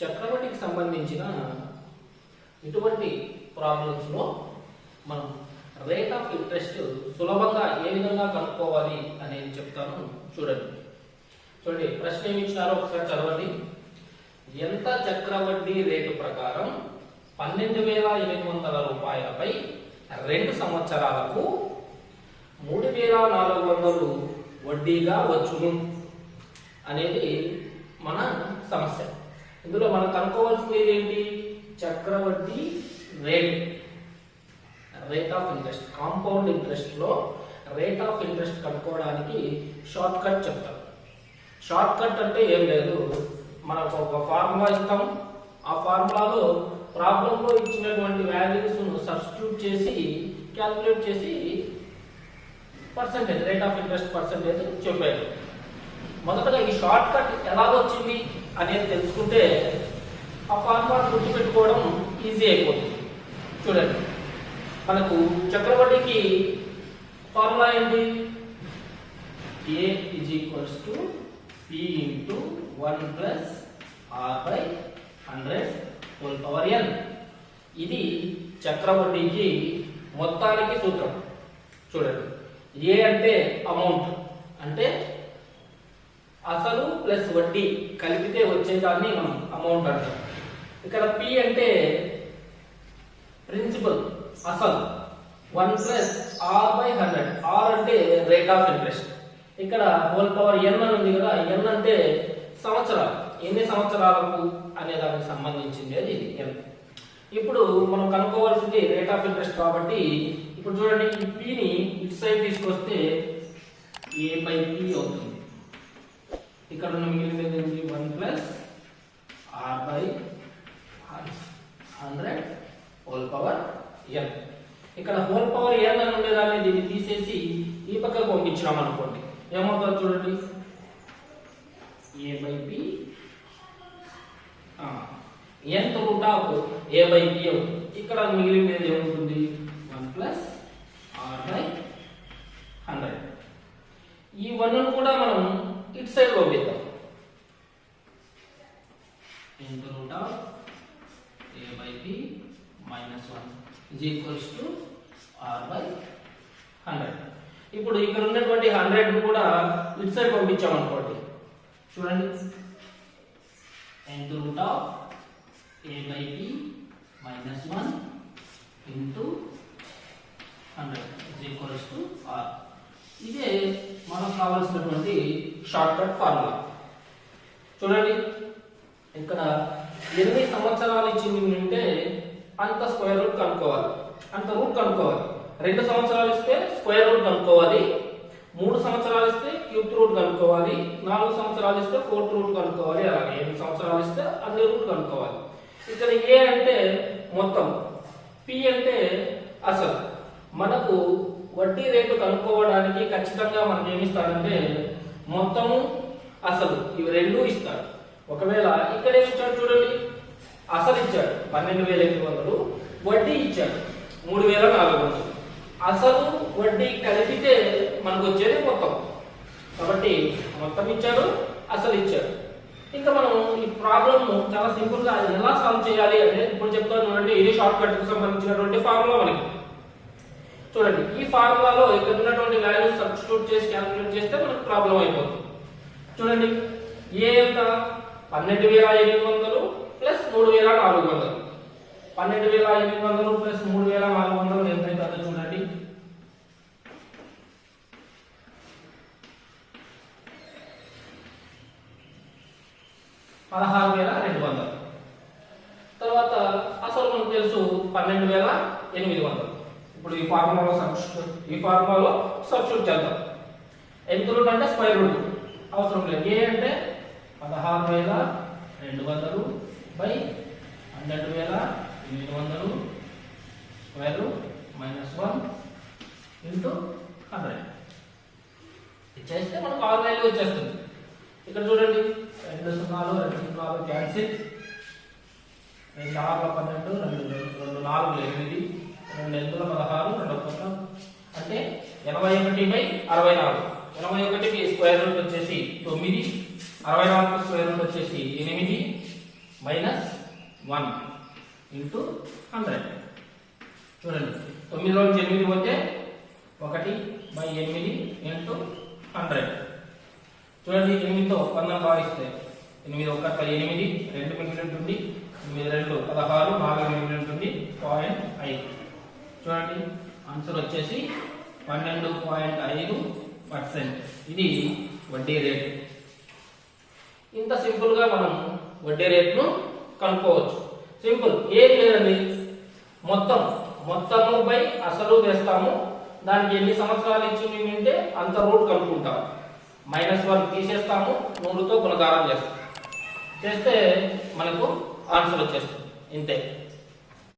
చక్రవడ్డీకి సంబంధించిన ఇటువంటి ప్రాబ్లమ్స్లో మనం రేట్ ఆఫ్ ఇంట్రెస్ట్ సులభంగా ఏ విధంగా కనుక్కోవాలి అనేది చెప్తాను చూడండి. చూడండి ప్రశ్న ఏమి ఇచ్చినారో ఒకసారి చదవండి. ఎంత చక్రవడ్డీ రేటు ప్రకారం పన్నెండు వేల ఎనిమిది వందల రూపాయలపై రెండు సంవత్సరాలకు మూడు వేల నాలుగు వందలు వడ్డీగా వచ్చును అనేది మన సమస్య. ఇందులో మనం కనుక్కోవాల్సింది ఏంటి? చక్రవడ్డీ rate. Rate of interest. Compound ఇంట్రెస్ట్లో rate of interest కనుక్కోవడానికి షార్ట్ కట్ చెప్తాం. షార్ట్ కట్ అంటే ఏం లేదు. మనకు ఒక ఫార్ములా ఇస్తాం. ఆ ఫార్ములాలో ప్రాబ్లంలో ఇచ్చినటువంటి వాల్యూస్ సబ్స్టిట్యూట్ చేసి క్యాల్కులేట్ చేసి percentage rate of interest percentage చెప్పారు మొదటగా ఈ షార్ట్ కట్ ఎలా వచ్చింది అనేది తెలుసుకుంటే ఆ ఫార్ములా గుర్తుపెట్టుకోవడం ఈజీ అయిపోతుంది. చూడండి. మనకు చక్రవడ్డీకి ఫార్ములా ఏంటి? A is equals to P into one plus R by hundred whole power N ఇది చక్రవడ్డీకి మొత్తానికి సూత్రం. చూడండి. ఏ అంటే అమౌంట్ అంటే ప్లస్ వడ్డీ కలిపితే వచ్చేదాన్ని మనం అమౌంట్ అంటాం. ఇక్కడ పి అంటే ప్రిన్సిపల్ అసలు. One plus R by hundred R అంటే రేట్ ఆఫ్ ఇంట్రెస్ట్ ఇక్కడ హోల్ పవర్ ఎన్ అని ఉంది కదా ఎన్ అంటే సంవత్సరాలు. ఎన్ని సంవత్సరాలకు అనే దానికి సంబంధించింది అది ఎన్ ఇప్పుడు మనం కనుక్కోవాల్సింది రేట్ ఆఫ్ ఇంట్రెస్ట్ కాబట్టి ఇప్పుడు చూడండి ఈ పిని ఇటు సైడ్ తీసుకొస్తే ఏ బై పి అవుతుంది. ఇక్కడ ఉన్న మిగిలినది ఏంటి one plus R by hundred whole power N ఇక్కడ హోల్ పవర్ ఎన్ అని ఉండేదాన్ని దీన్ని తీసేసి ఈ పక్కకు పంపించినాం అనుకోండి. ఏమవుతుంది చూడండి? A by P nth root of A by P అవుతుంది. ఇక్కడ మిగిలినది ఏముంటుంది? One plus R by hundred. ఈ వన్ కూడా మనం ఇటు సైడ్ పంపిద్దాం nth root of A by B minus one is equals to R by hundred ఇప్పుడు ఇక్కడ ఉన్నటువంటి హండ్రెడ్ కూడా ఇటు సైడ్ పంపించాం అనుకోండి. చూడండి. Nth root of A by B minus one into hundred is equals to R ఇదే మనకు కావాల్సినటువంటి షార్ట్ కట్ ఫార్ములా చూడండి ఇక్కడ ఎన్ని సంవత్సరాలు ఇచ్చింది అంటే అంత స్క్వేర్ రూట్ కనుక్కోవాలి. అంత రూట్ కనుక్కోవాలి. రెండు సంవత్సరాలు ఇస్తే స్క్వేర్ రూట్ కనుక్కోవాలి. మూడు సంవత్సరాలు ఇస్తే క్యూబ్ రూట్ కనుక్కోవాలి. నాలుగు సంవత్సరాలు ఇస్తే ఫోర్త్ రూట్ కనుక్కోవాలి. అలాగే ఎన్ని సంవత్సరాలు ఇస్తే అన్ని రూట్ కనుక్కోవాలి. ఇక్కడ ఏ అంటే మొత్తం. పి అంటే అసలు. మనకు వడ్డీ రేటు కనుక్కోవడానికి ఖచ్చితంగా మనకి ఏమి ఇస్తారంటే మొత్తము అసలు ఇవి రెండు ఇస్తారు. ఒకవేళ ఇక్కడ ఏమి ఇచ్చాడు చూడండి. అసలు ఇచ్చాడు పన్నెండు వేల ఎనిమిది వందలు వడ్డీ ఇచ్చాడు మూడు వేల నాలుగు వందలు. అసలు వడ్డీ కలిపితే మనకు వచ్చేది మొత్తం. కాబట్టి మొత్తం ఇచ్చాడు అసలు ఇచ్చాడు. ఇంకా మనం ఈ ప్రాబ్లమ్ చాలా సింపుల్గా ఎలా సాల్వ్ చేయాలి అంటే ఇప్పుడు చెప్తాను చూడండి. ఇది షార్ట్ కట్కు సంబంధించినటువంటి ఫార్ములా మనకి. చూడండి ఈ ఫార్ములాలో ఇక్కడ ఉన్నటువంటి వాల్యూస్ సబ్స్టిట్యూట్ చేసి క్యాలిక్యులేట్ చేస్తే మనకు ప్రాబ్లం అయిపోతుంది. చూడండి ఏ ఎంత? పన్నెండు వేల ఎనిమిది వందలు ప్లస్ మూడు వేల నాలుగు వందలు. పన్నెండు వేల ఎనిమిది వందలు ప్లస్ మూడు వేల నాలుగు వందలు ఎంత అవుతుందో చూడండి. పదహారు వేల రెండు వందలు. తర్వాత అసలు మనకు తెలుసు పన్నెండు వేల ఎనిమిది వందలు. ఇప్పుడు ఈ ఫార్ములాలో సబ్స్టిట్యూట్ ఈ ఫార్ములాలో సబ్స్టిట్యూట్ చేద్దాం. ఎంత రూట్ అంటే స్క్వేర్ రూట్ అవసరం లేదు. ఏ అంటే పదహారు వేల రెండు వందలు బై పన్నెండు వేల ఎనిమిది వందలు square minus one into hundred ఇచ్చేస్తే మనకు ఆరు వాల్యూ వచ్చేస్తుంది. ఇక్కడ చూడండి. రెండు సున్నాలు రెండు సున్నాలు క్యాన్సిల్ రెండు ఆరుల పన్నెండు రెండు రెండు నాలుగు ఎనిమిది. రెండు ఎనిమిదిల పదహారు రెండు ఒక్క అంటే ఎనభై ఒకటి బై అరవై నాలుగు. ఎనభై ఒకటికి స్క్వేర్ రూట్ వచ్చేసి తొమ్మిది అరవై నాలుగు స్క్వేర్ రూట్ వచ్చేసి ఎనిమిది మైనస్ వన్ ఇంటూ హండ్రెడ్. చూడండి తొమ్మిదిలో నుంచి ఎనిమిది పోతే ఒకటి బై ఎనిమిది ఇంటూ హండ్రెడ్. చూడండి ఎనిమిదితో ఒప్పందం భావిస్తే ఎనిమిది ఒక ఎనిమిది రెండు మిగిలి ఉంటుంది ఎనిమిది రెండు పదహారు నాలుగు మిగిలి ఉంటుంది పాయింట్ ఐదు. చూడండి. ఆన్సర్ వచ్చేసి పన్నెండు పాయింట్ ఐదు పర్సెంట్. ఇది వడ్డీ రేటు. ఇంత సింపుల్గా మనం వడ్డీ రేట్ను కనుక్కోవచ్చు. సింపుల్ ఏం లేదండి. మొత్తం. మొత్తము బై అసలు వేస్తాము. దానికి ఎన్ని సంవత్సరాలు ఇచ్చి అంటే అంత రూట్ కనుక్కుంటాము మైనస్ వన్ తీసేస్తాము. నూరుతో గుణకారం చేస్తాం. చేస్తే మనకు ఆన్సర్ వచ్చేస్తుంది. ఇంతే.